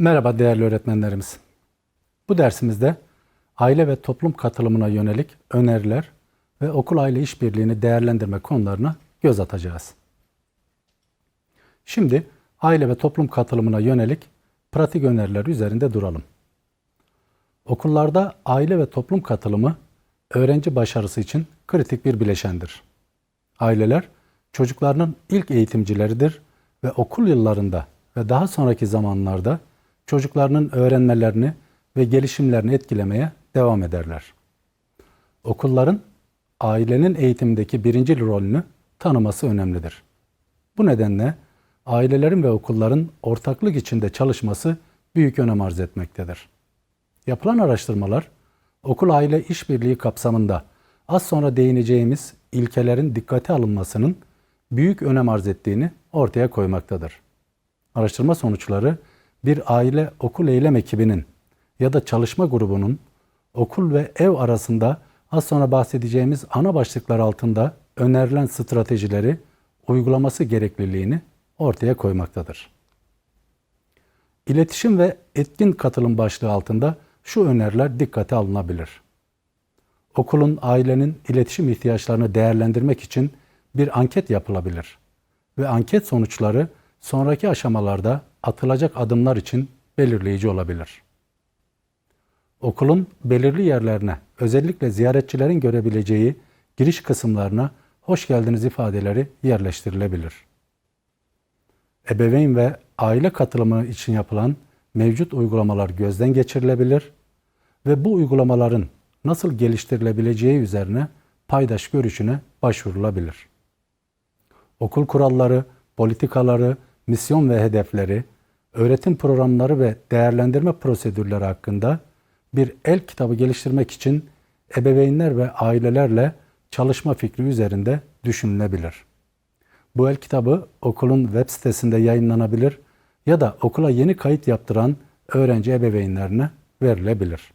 Merhaba değerli öğretmenlerimiz. Bu dersimizde aile ve toplum katılımına yönelik öneriler ve okul aile işbirliğini değerlendirme konularına göz atacağız. Şimdi aile ve toplum katılımına yönelik pratik öneriler üzerinde duralım. Okullarda aile ve toplum katılımı öğrenci başarısı için kritik bir bileşendir. Aileler çocuklarının ilk eğitimcileridir ve okul yıllarında ve daha sonraki zamanlarda çocuklarının öğrenmelerini ve gelişimlerini etkilemeye devam ederler. Okulların ailenin eğitimdeki birinci rolünü tanıması önemlidir. Bu nedenle ailelerin ve okulların ortaklık içinde çalışması büyük önem arz etmektedir. Yapılan araştırmalar okul aile işbirliği kapsamında az sonra değineceğimiz ilkelerin dikkate alınmasının büyük önem arz ettiğini ortaya koymaktadır. Araştırma sonuçları bir aile okul eylem ekibinin ya da çalışma grubunun okul ve ev arasında az sonra bahsedeceğimiz ana başlıklar altında önerilen stratejileri uygulaması gerekliliğini ortaya koymaktadır. İletişim ve etkin katılım başlığı altında şu öneriler dikkate alınabilir. Okulun, ailenin iletişim ihtiyaçlarını değerlendirmek için bir anket yapılabilir ve anket sonuçları sonraki aşamalarda atılacak adımlar için belirleyici olabilir. Okulun belirli yerlerine, özellikle ziyaretçilerin görebileceği giriş kısımlarına hoş geldiniz ifadeleri yerleştirilebilir. Ebeveyn ve aile katılımı için yapılan mevcut uygulamalar gözden geçirilebilir ve bu uygulamaların nasıl geliştirilebileceği üzerine paydaş görüşüne başvurulabilir. Okul kuralları, politikaları, misyon ve hedefleri, öğretim programları ve değerlendirme prosedürleri hakkında bir el kitabı geliştirmek için ebeveynler ve ailelerle çalışma fikri üzerinde düşünülebilir. Bu el kitabı okulun web sitesinde yayınlanabilir ya da okula yeni kayıt yaptıran öğrenci ebeveynlerine verilebilir.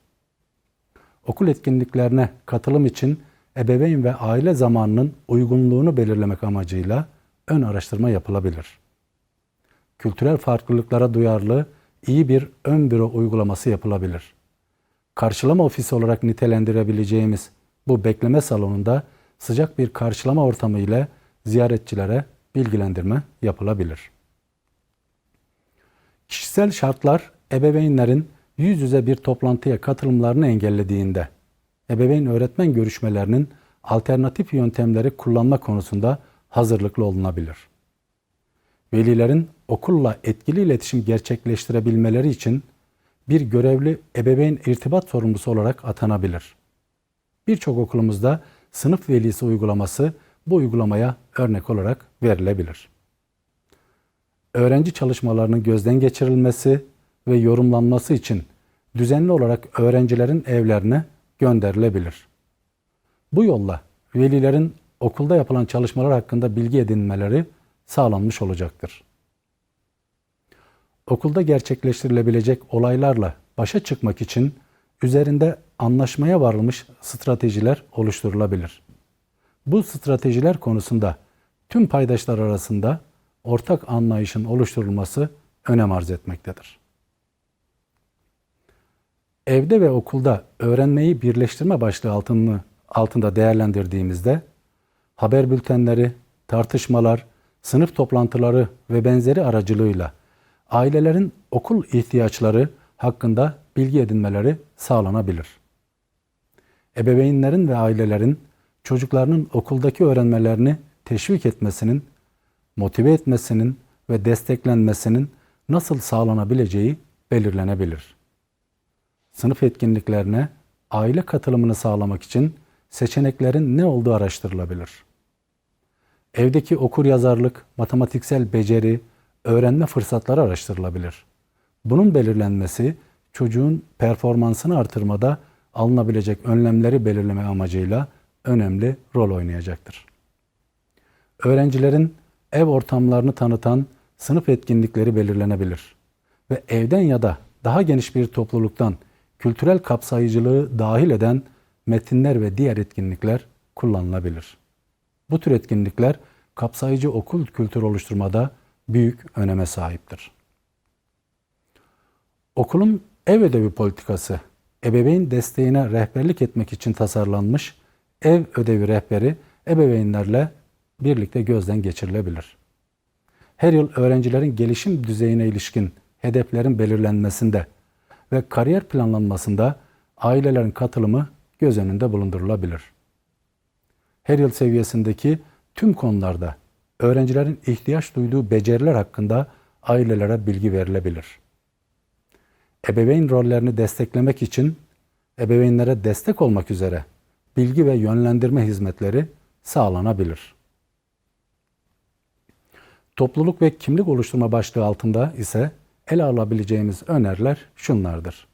Okul etkinliklerine katılım için ebeveyn ve aile zamanının uygunluğunu belirlemek amacıyla ön araştırma yapılabilir. Kültürel farklılıklara duyarlı iyi bir ön büro uygulaması yapılabilir. Karşılama ofisi olarak nitelendirebileceğimiz bu bekleme salonunda sıcak bir karşılama ortamı ile ziyaretçilere bilgilendirme yapılabilir. Kişisel şartlar ebeveynlerin yüz yüze bir toplantıya katılımlarını engellediğinde ebeveyn öğretmen görüşmelerinin alternatif yöntemleri kullanma konusunda hazırlıklı olunabilir. Velilerin okulla etkili iletişim gerçekleştirebilmeleri için bir görevli ebeveyn irtibat sorumlusu olarak atanabilir. Birçok okulumuzda sınıf velisi uygulaması bu uygulamaya örnek olarak verilebilir. Öğrenci çalışmalarının gözden geçirilmesi ve yorumlanması için düzenli olarak öğrencilerin evlerine gönderilebilir. Bu yolla velilerin okulda yapılan çalışmalar hakkında bilgi edinmeleri sağlanmış olacaktır. Okulda gerçekleştirilebilecek olaylarla başa çıkmak için üzerinde anlaşmaya varılmış stratejiler oluşturulabilir. Bu stratejiler konusunda tüm paydaşlar arasında ortak anlayışın oluşturulması önem arz etmektedir. Evde ve okulda öğrenmeyi birleştirme başlığı altını, altında değerlendirdiğimizde haber bültenleri, tartışmalar, sınıf toplantıları ve benzeri aracılığıyla ailelerin okul ihtiyaçları hakkında bilgi edinmeleri sağlanabilir. Ebeveynlerin ve ailelerin çocuklarının okuldaki öğrenmelerini teşvik etmesinin, motive etmesinin ve desteklenmesinin nasıl sağlanabileceği belirlenebilir. Sınıf etkinliklerine aile katılımını sağlamak için seçeneklerin ne olduğu araştırılabilir. Evdeki okur yazarlık, matematiksel beceri, öğrenme fırsatları araştırılabilir. Bunun belirlenmesi çocuğun performansını artırmada alınabilecek önlemleri belirleme amacıyla önemli rol oynayacaktır. Öğrencilerin ev ortamlarını tanıtan sınıf etkinlikleri belirlenebilir ve evden ya da daha geniş bir topluluktan kültürel kapsayıcılığı dahil eden metinler ve diğer etkinlikler kullanılabilir. Bu tür etkinlikler kapsayıcı okul kültürü oluşturmada büyük öneme sahiptir. Okulun ev ödevi politikası, ebeveyn desteğine rehberlik etmek için tasarlanmış ev ödevi rehberi ebeveynlerle birlikte gözden geçirilebilir. Her yıl öğrencilerin gelişim düzeyine ilişkin hedeflerin belirlenmesinde ve kariyer planlanmasında ailelerin katılımı göz önünde bulundurulabilir. Her yıl seviyesindeki tüm konularda öğrencilerin ihtiyaç duyduğu beceriler hakkında ailelere bilgi verilebilir. Ebeveyn rollerini desteklemek için ebeveynlere destek olmak üzere bilgi ve yönlendirme hizmetleri sağlanabilir. Topluluk ve kimlik oluşturma başlığı altında ise ele alabileceğimiz öneriler şunlardır.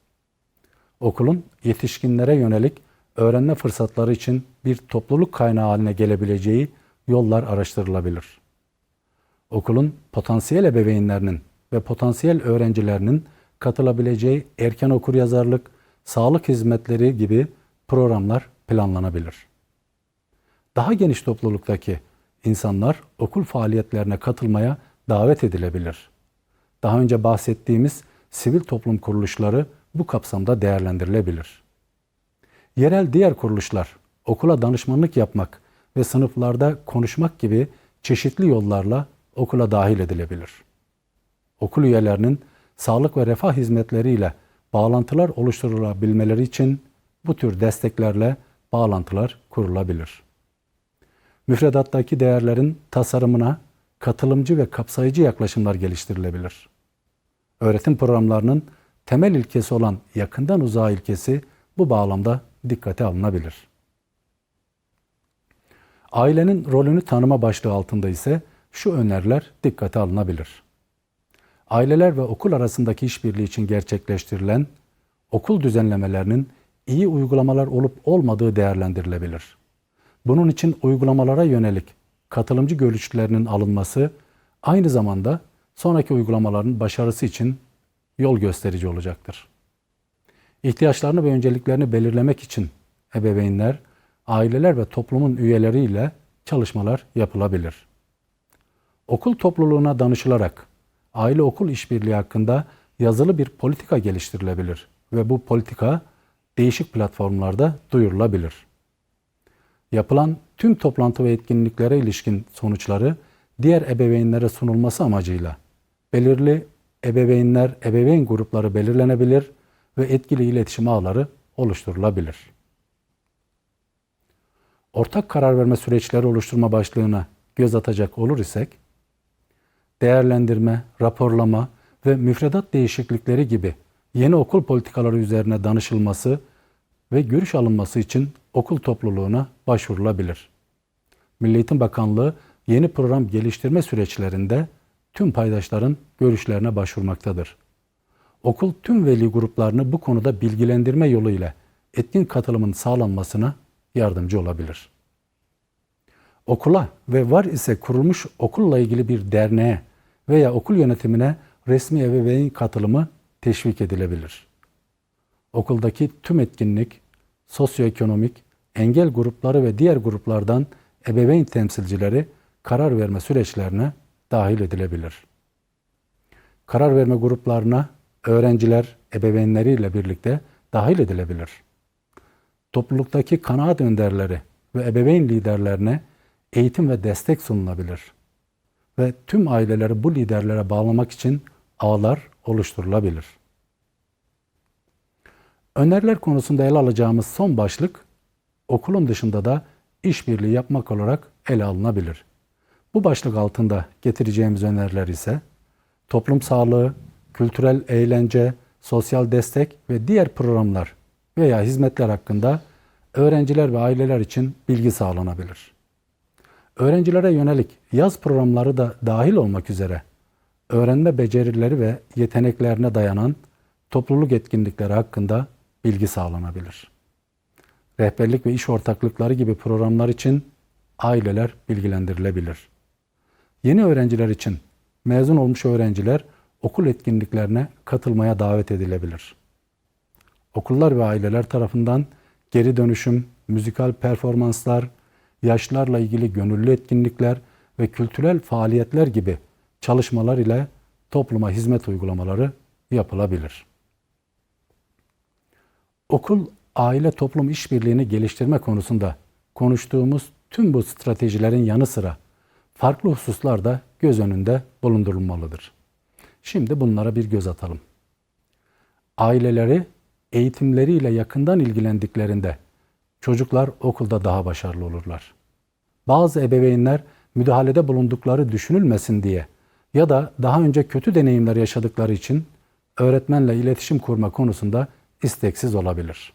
Okulun yetişkinlere yönelik öğrenme fırsatları için bir topluluk kaynağı haline gelebileceği yollar araştırılabilir. Okulun potansiyel ebeveynlerinin ve potansiyel öğrencilerinin katılabileceği erken okuryazarlık, sağlık hizmetleri gibi programlar planlanabilir. Daha geniş topluluktaki insanlar okul faaliyetlerine katılmaya davet edilebilir. Daha önce bahsettiğimiz sivil toplum kuruluşları bu kapsamda değerlendirilebilir. Yerel diğer kuruluşlar okula danışmanlık yapmak ve sınıflarda konuşmak gibi çeşitli yollarla okula dahil edilebilir. Okul üyelerinin sağlık ve refah hizmetleriyle bağlantılar oluşturulabilmeleri için bu tür desteklerle bağlantılar kurulabilir. Müfredattaki değerlerin tasarımına katılımcı ve kapsayıcı yaklaşımlar geliştirilebilir. Öğretim programlarının temel ilkesi olan yakından uzağa ilkesi bu bağlamda dikkate alınabilir. Ailenin rolünü tanıma başlığı altında ise şu öneriler dikkate alınabilir. Aileler ve okul arasındaki işbirliği için gerçekleştirilen okul düzenlemelerinin iyi uygulamalar olup olmadığı değerlendirilebilir. Bunun için uygulamalara yönelik katılımcı görüşlerinin alınması aynı zamanda sonraki uygulamaların başarısı için yol gösterici olacaktır. İhtiyaçlarını ve önceliklerini belirlemek için ebeveynler, aileler ve toplumun üyeleriyle çalışmalar yapılabilir. Okul topluluğuna danışılarak aile okul işbirliği hakkında yazılı bir politika geliştirilebilir ve bu politika değişik platformlarda duyurulabilir. Yapılan tüm toplantı ve etkinliklere ilişkin sonuçları diğer ebeveynlere sunulması amacıyla belirli ebeveynler, ebeveyn grupları belirlenebilir ve etkili iletişim ağları oluşturulabilir. Ortak karar verme süreçleri oluşturma başlığına göz atacak olur isek, değerlendirme, raporlama ve müfredat değişiklikleri gibi yeni okul politikaları üzerine danışılması ve görüş alınması için okul topluluğuna başvurulabilir. Milli Eğitim Bakanlığı yeni program geliştirme süreçlerinde tüm paydaşların görüşlerine başvurmaktadır. Okul tüm veli gruplarını bu konuda bilgilendirme yoluyla etkin katılımın sağlanmasına yardımcı olabilir. Okula ve var ise kurulmuş okulla ilgili bir derneğe veya okul yönetimine resmi ebeveyn katılımı teşvik edilebilir. Okuldaki tüm etkinlik, sosyoekonomik, engel grupları ve diğer gruplardan ebeveyn temsilcileri karar verme süreçlerine dahil edilebilir. Karar verme gruplarına öğrenciler ebeveynleriyle birlikte dahil edilebilir. Topluluktaki kanaat önderleri ve ebeveyn liderlerine eğitim ve destek sunulabilir. Ve tüm aileleri bu liderlere bağlamak için ağlar oluşturulabilir. Öneriler konusunda ele alacağımız son başlık okulun dışında da işbirliği yapmak olarak ele alınabilir. Bu başlık altında getireceğimiz öneriler ise toplum sağlığı, kültürel eğlence, sosyal destek ve diğer programlar veya hizmetler hakkında öğrenciler ve aileler için bilgi sağlanabilir. Öğrencilere yönelik yaz programları da dahil olmak üzere öğrenme becerileri ve yeteneklerine dayanan topluluk etkinlikleri hakkında bilgi sağlanabilir. Rehberlik ve iş ortaklıkları gibi programlar için aileler bilgilendirilebilir. Yeni öğrenciler için mezun olmuş öğrenciler okul etkinliklerine katılmaya davet edilebilir. Okullar ve aileler tarafından geri dönüşüm, müzikal performanslar, yaşlarla ilgili gönüllü etkinlikler ve kültürel faaliyetler gibi çalışmalar ile topluma hizmet uygulamaları yapılabilir. Okul aile toplum işbirliğini geliştirme konusunda konuştuğumuz tüm bu stratejilerin yanı sıra farklı hususlar da göz önünde bulundurulmalıdır. Şimdi bunlara bir göz atalım. Aileleri eğitimleriyle yakından ilgilendiklerinde çocuklar okulda daha başarılı olurlar. Bazı ebeveynler müdahalede bulundukları düşünülmesin diye ya da daha önce kötü deneyimler yaşadıkları için öğretmenle iletişim kurma konusunda isteksiz olabilir.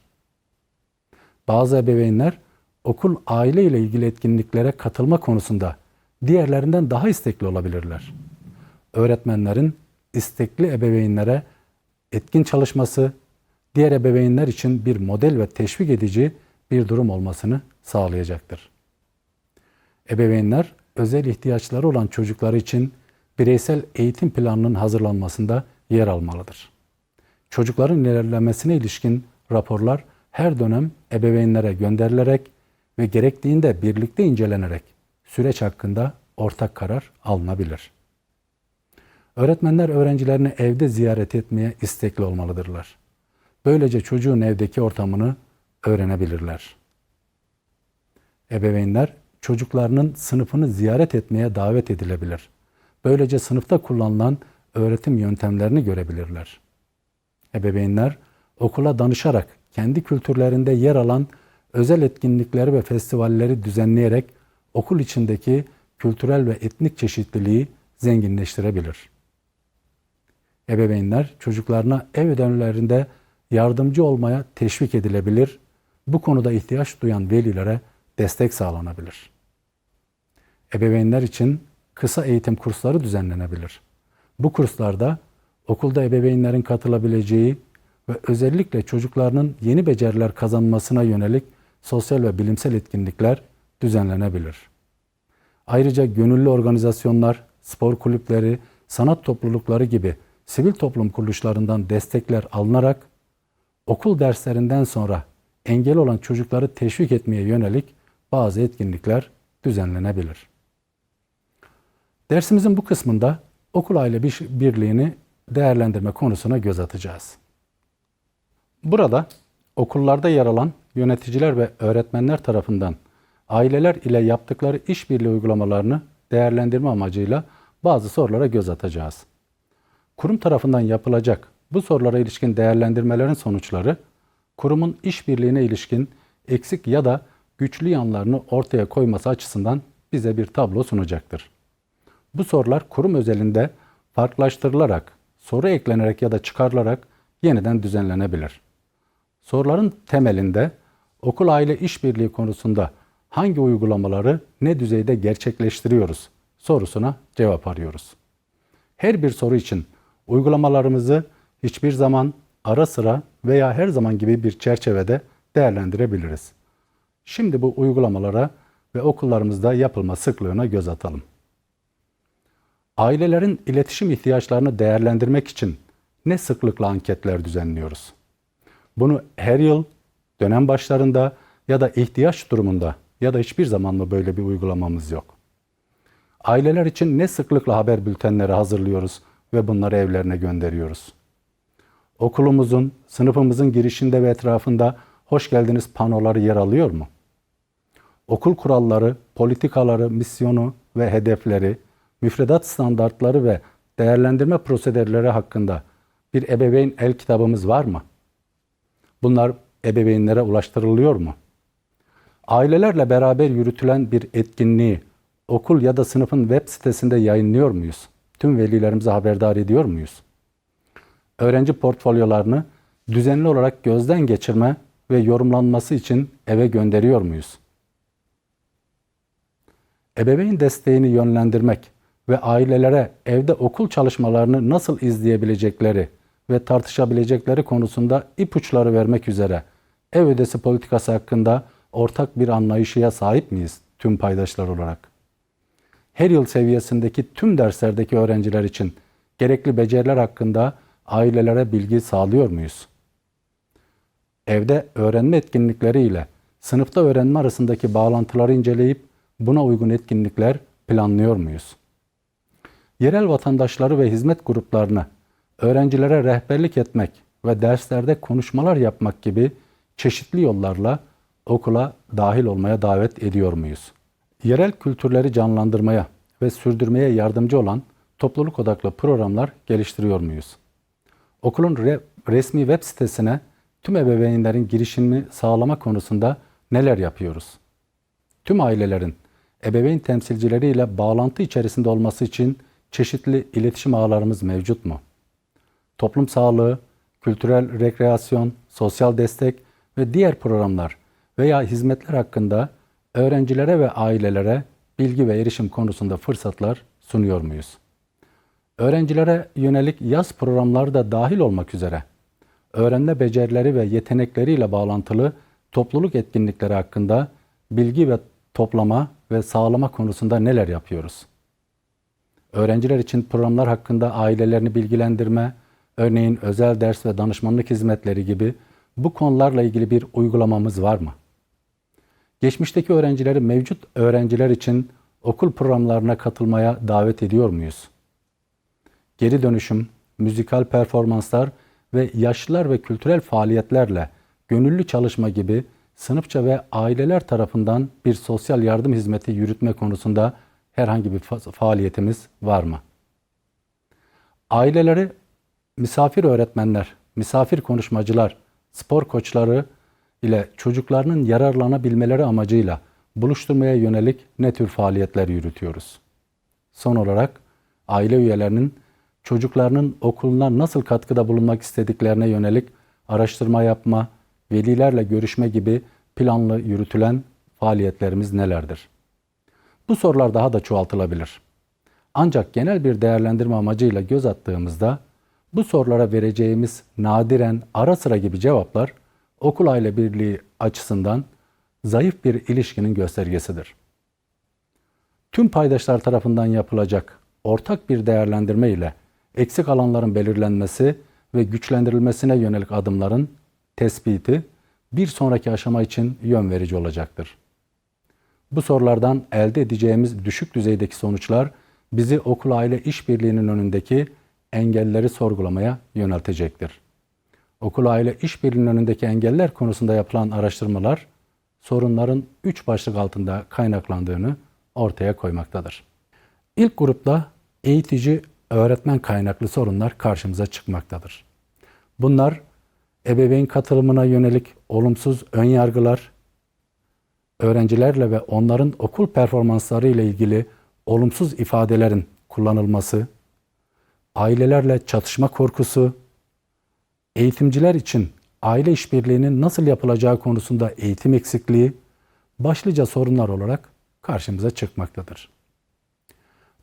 Bazı ebeveynler okul aile ile ilgili etkinliklere katılma konusunda diğerlerinden daha istekli olabilirler. Öğretmenlerin istekli ebeveynlere etkin çalışması, diğer ebeveynler için bir model ve teşvik edici bir durum olmasını sağlayacaktır. Ebeveynler özel ihtiyaçları olan çocukları için bireysel eğitim planının hazırlanmasında yer almalıdır. Çocukların ilerlemesine ilişkin raporlar her dönem ebeveynlere gönderilerek ve gerektiğinde birlikte incelenerek süreç hakkında ortak karar alınabilir. Öğretmenler öğrencilerini evde ziyaret etmeye istekli olmalıdırlar. Böylece çocuğun evdeki ortamını öğrenebilirler. Ebeveynler çocuklarının sınıfını ziyaret etmeye davet edilebilir. Böylece sınıfta kullanılan öğretim yöntemlerini görebilirler. Ebeveynler okula danışarak kendi kültürlerinde yer alan özel etkinlikleri ve festivalleri düzenleyerek okul içindeki kültürel ve etnik çeşitliliği zenginleştirebilir. Ebeveynler çocuklarına ev ödevlerinde yardımcı olmaya teşvik edilebilir. Bu konuda ihtiyaç duyan velilere destek sağlanabilir. Ebeveynler için kısa eğitim kursları düzenlenebilir. Bu kurslarda okulda ebeveynlerin katılabileceği ve özellikle çocuklarının yeni beceriler kazanmasına yönelik sosyal ve bilimsel etkinlikler düzenlenebilir. Ayrıca gönüllü organizasyonlar, spor kulüpleri, sanat toplulukları gibi sivil toplum kuruluşlarından destekler alınarak okul derslerinden sonra engel olan çocukları teşvik etmeye yönelik bazı etkinlikler düzenlenebilir. Dersimizin bu kısmında okul aile birliğini değerlendirme konusuna göz atacağız. Burada okullarda yer alan yöneticiler ve öğretmenler tarafından aileler ile yaptıkları işbirliği uygulamalarını değerlendirme amacıyla bazı sorulara göz atacağız. Kurum tarafından yapılacak bu sorulara ilişkin değerlendirmelerin sonuçları kurumun işbirliğine ilişkin eksik ya da güçlü yanlarını ortaya koyması açısından bize bir tablo sunacaktır. Bu sorular kurum özelinde farklılaştırılarak, soru eklenerek ya da çıkarılarak yeniden düzenlenebilir. Soruların temelinde okul aile işbirliği konusunda hangi uygulamaları ne düzeyde gerçekleştiriyoruz sorusuna cevap arıyoruz. Her bir soru için uygulamalarımızı hiçbir zaman ara sıra veya her zaman gibi bir çerçevede değerlendirebiliriz. Şimdi bu uygulamalara ve okullarımızda yapılma sıklığına göz atalım. Ailelerin iletişim ihtiyaçlarını değerlendirmek için ne sıklıkla anketler düzenliyoruz? Bunu her yıl, dönem başlarında ya da ihtiyaç durumunda ya da hiçbir zaman mı böyle bir uygulamamız yok? Aileler için ne sıklıkla haber bültenleri hazırlıyoruz ve bunları evlerine gönderiyoruz? Okulumuzun, sınıfımızın girişinde ve etrafında hoş geldiniz panoları yer alıyor mu? Okul kuralları, politikaları, misyonu ve hedefleri, müfredat standartları ve değerlendirme prosedürleri hakkında bir ebeveyn el kitabımız var mı? Bunlar ebeveynlere ulaştırılıyor mu? Ailelerle beraber yürütülen bir etkinliği okul ya da sınıfın web sitesinde yayınlıyor muyuz? Tüm velilerimize haberdar ediyor muyuz? Öğrenci portfolyolarını düzenli olarak gözden geçirme ve yorumlanması için eve gönderiyor muyuz? Ebeveyn desteğini yönlendirmek ve ailelere evde okul çalışmalarını nasıl izleyebilecekleri ve tartışabilecekleri konusunda ipuçları vermek üzere ev ödesi politikası hakkında ortak bir anlayışıya sahip miyiz tüm paydaşlar olarak? Her yıl seviyesindeki tüm derslerdeki öğrenciler için gerekli beceriler hakkında ailelere bilgi sağlıyor muyuz? Evde öğrenme etkinlikleri ile sınıfta öğrenme arasındaki bağlantıları inceleyip buna uygun etkinlikler planlıyor muyuz? Yerel vatandaşları ve hizmet gruplarını öğrencilere rehberlik etmek ve derslerde konuşmalar yapmak gibi çeşitli yollarla okula dahil olmaya davet ediyor muyuz? Yerel kültürleri canlandırmaya ve sürdürmeye yardımcı olan topluluk odaklı programlar geliştiriyor muyuz? Okulun re- resmi web sitesine tüm ebeveynlerin girişimini sağlama konusunda neler yapıyoruz? Tüm ailelerin ebeveyn temsilcileriyle bağlantı içerisinde olması için çeşitli iletişim ağlarımız mevcut mu? Toplum sağlığı, kültürel rekreasyon, sosyal destek ve diğer programlar veya hizmetler hakkında öğrencilere ve ailelere bilgi ve erişim konusunda fırsatlar sunuyor muyuz? Öğrencilere yönelik yaz programları da dahil olmak üzere öğrenme becerileri ve yetenekleriyle bağlantılı topluluk etkinlikleri hakkında bilgi ve toplama ve sağlama konusunda neler yapıyoruz? Öğrenciler için programlar hakkında ailelerini bilgilendirme, örneğin özel ders ve danışmanlık hizmetleri gibi bu konularla ilgili bir uygulamamız var mı? Geçmişteki öğrencileri mevcut öğrenciler için okul programlarına katılmaya davet ediyor muyuz? Geri dönüşüm, müzikal performanslar ve yaşlılar ve kültürel faaliyetlerle gönüllü çalışma gibi sınıfça ve aileler tarafından bir sosyal yardım hizmeti yürütme konusunda herhangi bir fa- faaliyetimiz var mı? Aileleri misafir öğretmenler, misafir konuşmacılar, spor koçları ile çocuklarının yararlanabilmeleri amacıyla buluşturmaya yönelik ne tür faaliyetler yürütüyoruz? Son olarak aile üyelerinin çocuklarının okuluna nasıl katkıda bulunmak istediklerine yönelik araştırma yapma, velilerle görüşme gibi planlı yürütülen faaliyetlerimiz nelerdir? Bu sorular daha da çoğaltılabilir. Ancak genel bir değerlendirme amacıyla göz attığımızda bu sorulara vereceğimiz nadiren ara sıra gibi cevaplar okul aile birliği açısından zayıf bir ilişkinin göstergesidir. Tüm paydaşlar tarafından yapılacak ortak bir değerlendirme ile eksik alanların belirlenmesi ve güçlendirilmesine yönelik adımların tespiti bir sonraki aşama için yön verici olacaktır. Bu sorulardan elde edeceğimiz düşük düzeydeki sonuçlar bizi okul aile işbirliğinin önündeki engelleri sorgulamaya yöneltecektir. Okul aile işbirliğinin önündeki engeller konusunda yapılan araştırmalar sorunların üç başlık altında kaynaklandığını ortaya koymaktadır. İlk grupta eğitici öğretmen kaynaklı sorunlar karşımıza çıkmaktadır. Bunlar ebeveyn katılımına yönelik olumsuz ön yargılar, öğrencilerle ve onların okul performansları ile ilgili olumsuz ifadelerin kullanılması, ailelerle çatışma korkusu, eğitimciler için aile işbirliğinin nasıl yapılacağı konusunda eğitim eksikliği başlıca sorunlar olarak karşımıza çıkmaktadır.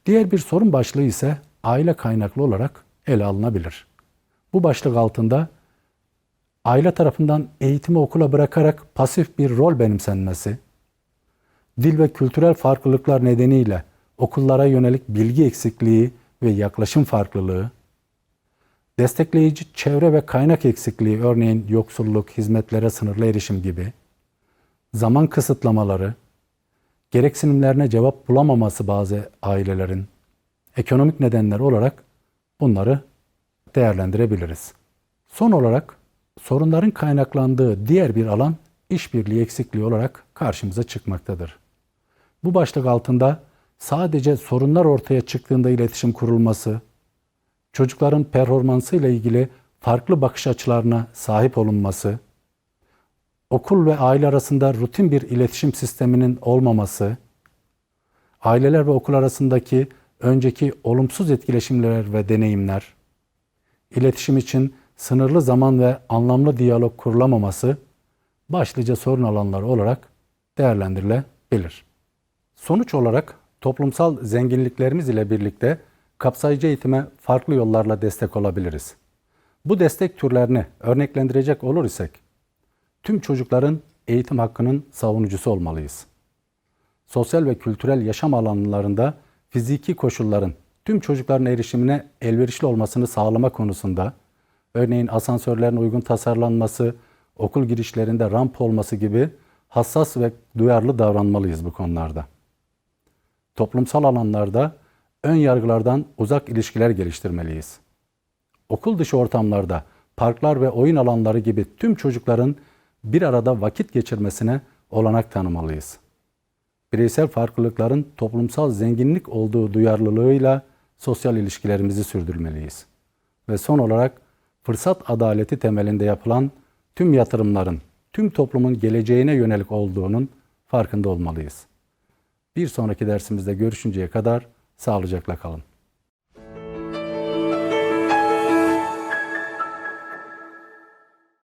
Diğer bir sorun başlığı ise aile kaynaklı olarak ele alınabilir. Bu başlık altında aile tarafından eğitimi okula bırakarak pasif bir rol benimsenmesi, dil ve kültürel farklılıklar nedeniyle okullara yönelik bilgi eksikliği ve yaklaşım farklılığı, destekleyici çevre ve kaynak eksikliği örneğin yoksulluk, hizmetlere sınırlı erişim gibi, zaman kısıtlamaları, gereksinimlerine cevap bulamaması bazı ailelerin, ekonomik nedenler olarak bunları değerlendirebiliriz. Son olarak sorunların kaynaklandığı diğer bir alan işbirliği eksikliği olarak karşımıza çıkmaktadır. Bu başlık altında sadece sorunlar ortaya çıktığında iletişim kurulması, çocukların performansı ile ilgili farklı bakış açılarına sahip olunması, okul ve aile arasında rutin bir iletişim sisteminin olmaması, aileler ve okul arasındaki önceki olumsuz etkileşimler ve deneyimler, iletişim için sınırlı zaman ve anlamlı diyalog kurulamaması başlıca sorun alanları olarak değerlendirilebilir. Sonuç olarak toplumsal zenginliklerimiz ile birlikte kapsayıcı eğitime farklı yollarla destek olabiliriz. Bu destek türlerini örneklendirecek olur isek, tüm çocukların eğitim hakkının savunucusu olmalıyız. Sosyal ve kültürel yaşam alanlarında fiziki koşulların tüm çocukların erişimine elverişli olmasını sağlama konusunda, örneğin asansörlerin uygun tasarlanması, okul girişlerinde ramp olması gibi hassas ve duyarlı davranmalıyız bu konularda. Toplumsal alanlarda ön yargılardan uzak ilişkiler geliştirmeliyiz. Okul dışı ortamlarda parklar ve oyun alanları gibi tüm çocukların bir arada vakit geçirmesine olanak tanımalıyız. Bireysel farklılıkların toplumsal zenginlik olduğu duyarlılığıyla sosyal ilişkilerimizi sürdürmeliyiz. Ve son olarak fırsat adaleti temelinde yapılan tüm yatırımların tüm toplumun geleceğine yönelik olduğunun farkında olmalıyız. Bir sonraki dersimizde görüşünceye kadar sağlıcakla kalın.